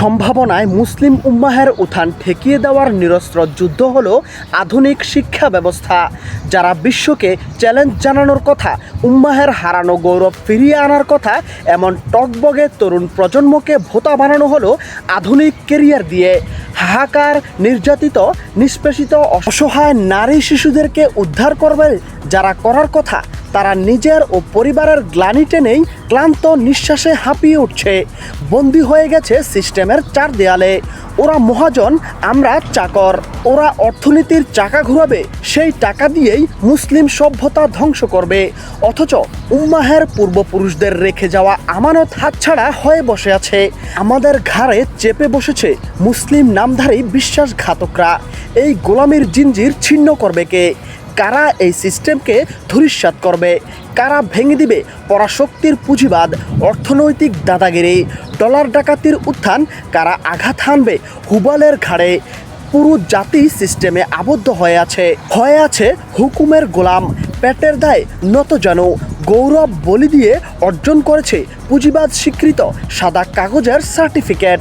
সম্ভাবনায় মুসলিম উম্মাহের উত্থান ঠেকিয়ে দেওয়ার নিরস্ত্র যুদ্ধ হল আধুনিক শিক্ষা ব্যবস্থা, যারা বিশ্বকে চ্যালেঞ্জ জানানোর কথা, উম্মাহের হারানো গৌরব ফিরিয়ে আনার কথা, এমন টকবগে তরুণ প্রজন্মকে ভোতা বানানো হলো আধুনিক কেরিয়ার দিয়ে। হাহাকার, নির্যাতিত, নিষ্পেষিত, অসহায় নারী শিশুদেরকে উদ্ধার করবে যারা করার কথা তারা নিজের ও পরিবারের গ্লানি টেনেই ক্লান্ত নিঃশ্বাসে হাঁপিয়ে উঠছে। বন্দি হয়ে গেছে সিস্টেমের চার দেয়ালে। ওরা মহাজন, আমরা চাকর। ওরা অর্থনীতির চাকা ঘুরাবে, সেই টাকা দিয়েই মুসলিম সভ্যতা ধ্বংস করবে। অথচ উম্মাহের পূর্বপুরুষদের রেখে যাওয়া আমানত হাতছাড়া হয়ে বসে আছে। আমাদের ঘাড়ে চেপে বসেছে মুসলিম নামধারী বিশ্বাসঘাতকরা। এই গোলামির জিঞ্জির ছিন্ন করবে কে? কারা এই সিস্টেমকে ধূলিসাৎ করবে? কারা ভেঙে দিবে পরাশক্তির পুঁজিবাদ? অর্থনৈতিক দাদাগিরি, ডলার ডাকাতির উত্থান, কারা আঘাত হানবে হুবালের ঘাড়ে? পুরো জাতি সিস্টেমে আবদ্ধ হয়ে আছে। হয়ে আছে হুকুমের গোলাম, পেটের দায় নত যেন গৌরব বলি দিয়ে অর্জন করেছে পুঁজিবাদ স্বীকৃত সাদা কাগজের সার্টিফিকেট।